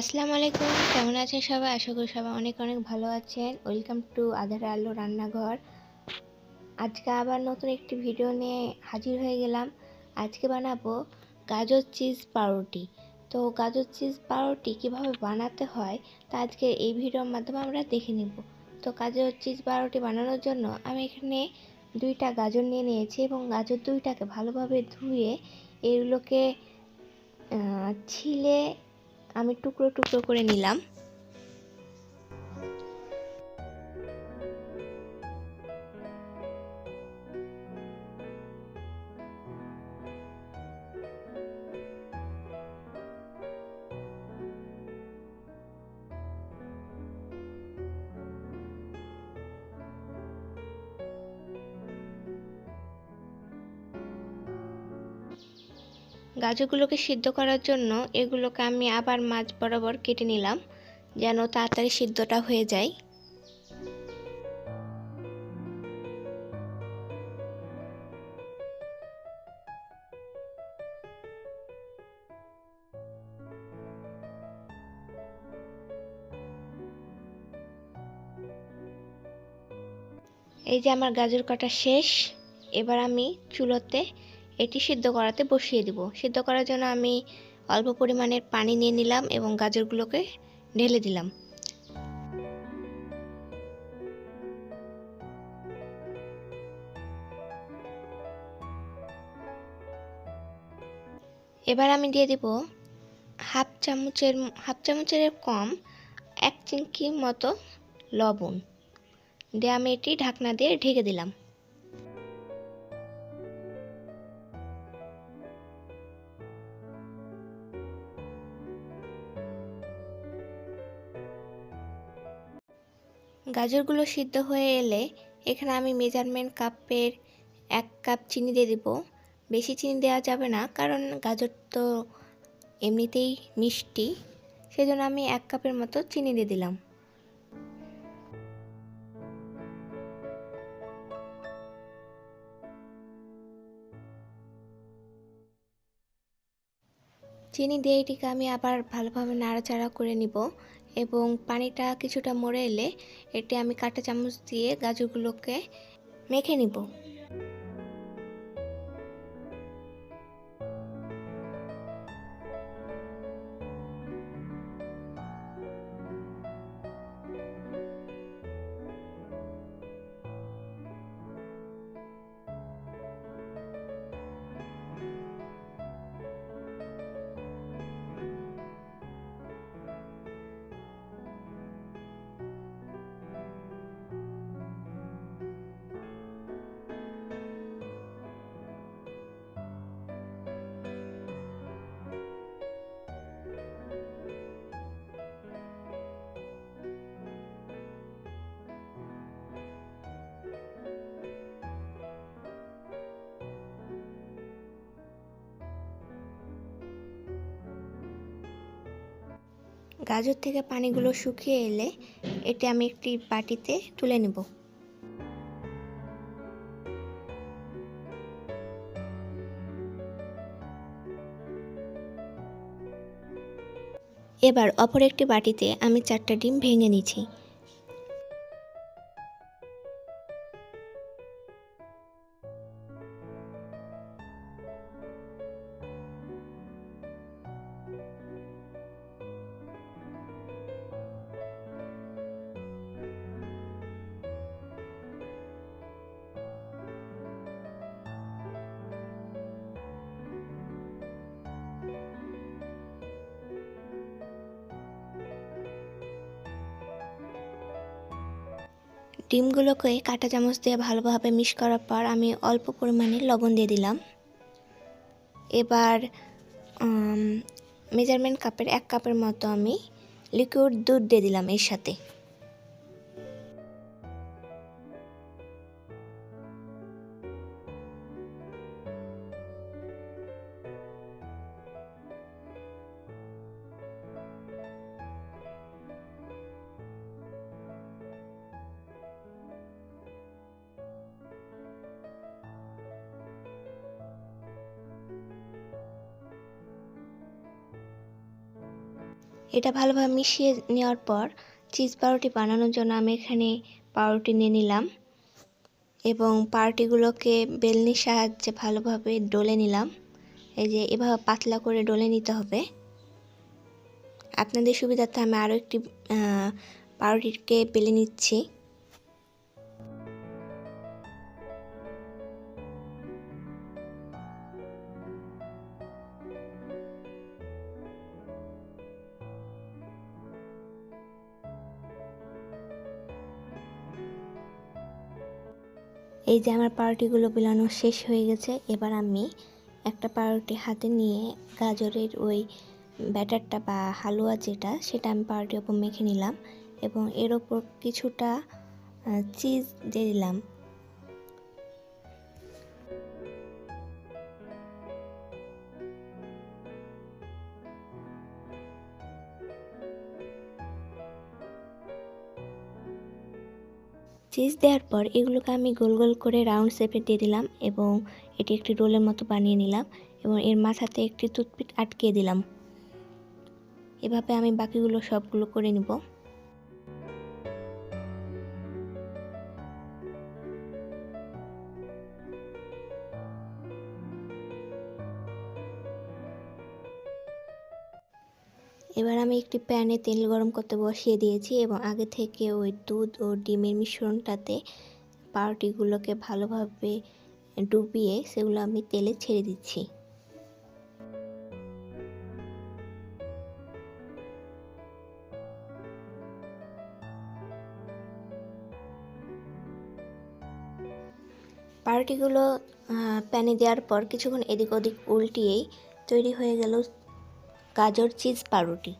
আসসালামু আলাইকুম। কেমন আছেন সবাই? আশা করি সবাই অনেক অনেক ভালো আছেন। ওয়েলকাম টু আধার আলো রান্নাঘর আজকে আবার নতুন একটি ভিডিও নিয়ে হাজির হয়ে গেলাম। আজকে বানাবো গাজর চিজ পাউরুটি। তো গাজর চিজ পাউরুটি কীভাবে বানাতে হয় তা আজকে এই ভিডিওর মাধ্যমে আমরা দেখে নিব। তো গাজর চিজ পাউরুটি বানানোর জন্য আমি এখানে দুইটা গাজর নিয়ে নিয়েছি এবং গাজর দুইটাকে ভালোভাবে ধুয়ে এগুলোকে ছিলে আমি টুকরো টুকরো করে নিলাম। গাজরগুলোকে সিদ্ধ করার জন্য এগুলোকে আমি আবার মাছ বরাবর কেটে নিলাম, যেন তাড়াতাড়ি সিদ্ধটা হয়ে যায়। এই যে আমার গাজর কাটা শেষ, এবার আমি চুলোতে এটি সিদ্ধ করাতে বসিয়ে দিব। সিদ্ধ করার জন্য আমি অল্প পরিমাণের পানি নিয়ে নিলাম এবং গাজরগুলোকে ঢেলে দিলাম। এবার আমি দিয়ে দিব হাফ চামচের হাফ চামচের কম এক চিংকি মতো লবণ। দিয়ে আমি এটি ঢাকনা দিয়ে ঢেকে দিলাম। গাজরগুলো সিদ্ধ হয়ে এলে এখানে আমি মেজারমেন্ট কাপের এক কাপ চিনি দিয়ে দিব। বেশি চিনি দেওয়া যাবে না, কারণ গাজর তো এমনিতেই মিষ্টি। সেজন্য আমি এক কাপের মতো চিনি দিয়ে দিলাম। চিনি দিয়ে এটিকে আমি আবার ভালোভাবে নাড়াচাড়া করে নিব। এবং পানিটা কিছুটা মরে এলে এটি আমি কাঁটা চামচ দিয়ে গাজরগুলোকে মেখে নিব। গাজর থেকে পানিগুলো শুকিয়ে এলে এটা আমি একটি বাটিতে তুলে নেব। এবার অপর একটি বাটিতে আমি চারটা ডিম ভেঙে নিচ্ছি। ডিমগুলোকে কাঁটা চামচ দিয়ে ভালোভাবে মিক্স করার পর আমি অল্প পরিমাণে লবণ দিয়ে দিলাম। এবার মেজারমেন্ট কাপের এক কাপের মতো আমি লিকুইড দুধ দিয়ে দিলাম এর সাথে। এটা ভালোভাবে মিশিয়ে নেওয়ার পর চিজ পাউরুটি বানানোর জন্য আমি এখানে পাউরুটি নিয়ে নিলাম এবং পাউরুটিগুলোকে বেলনির সাহায্যে ভালোভাবে ডলে নিলাম। এই যে এভাবে পাতলা করে ডলে নিতে হবে। আপনাদের সুবিধার্থে আমি আরও একটি পাউরুটিকে বেলে নিচ্ছি। এই যে আমার পাউরুটিগুলো বিলানো শেষ হয়ে গেছে, এবার আমি একটা পাউরুটি হাতে নিয়ে গাজরের ওই ব্যাটারটা বা হালুয়া যেটা, সেটা আমি পাউরুটির ওপর মেখে নিলাম এবং এর ওপর কিছুটা চিজ দিয়ে দিলাম। চিজ দেওয়ার পর এগুলোকে আমি গোল গোল করে রাউন্ড শেপে দিয়ে দিলাম এবং এটি একটি রোলের মতো বানিয়ে নিলাম এবং এর মাথাতে একটি টুথপিক আটকে দিলাম। এভাবে আমি বাকিগুলো সবগুলো করে নিব। এবার আমি একটি প্যানে তেল গরম করতে বসিয়ে দিয়েছি এবং আগে থেকে ওই দুধ ও ডিমের মিশ্রণটাতে পাউরুটিগুলোকে ভালোভাবে ডুবিয়ে সেগুলো আমি তেলে ছেড়ে দিচ্ছি। পাউরুটিগুলো প্যানে দেওয়ার পর কিছুক্ষণ এদিক ওদিক উল্টিয়েই তৈরি হয়ে গেল গাজর চিজ পাউরুটি।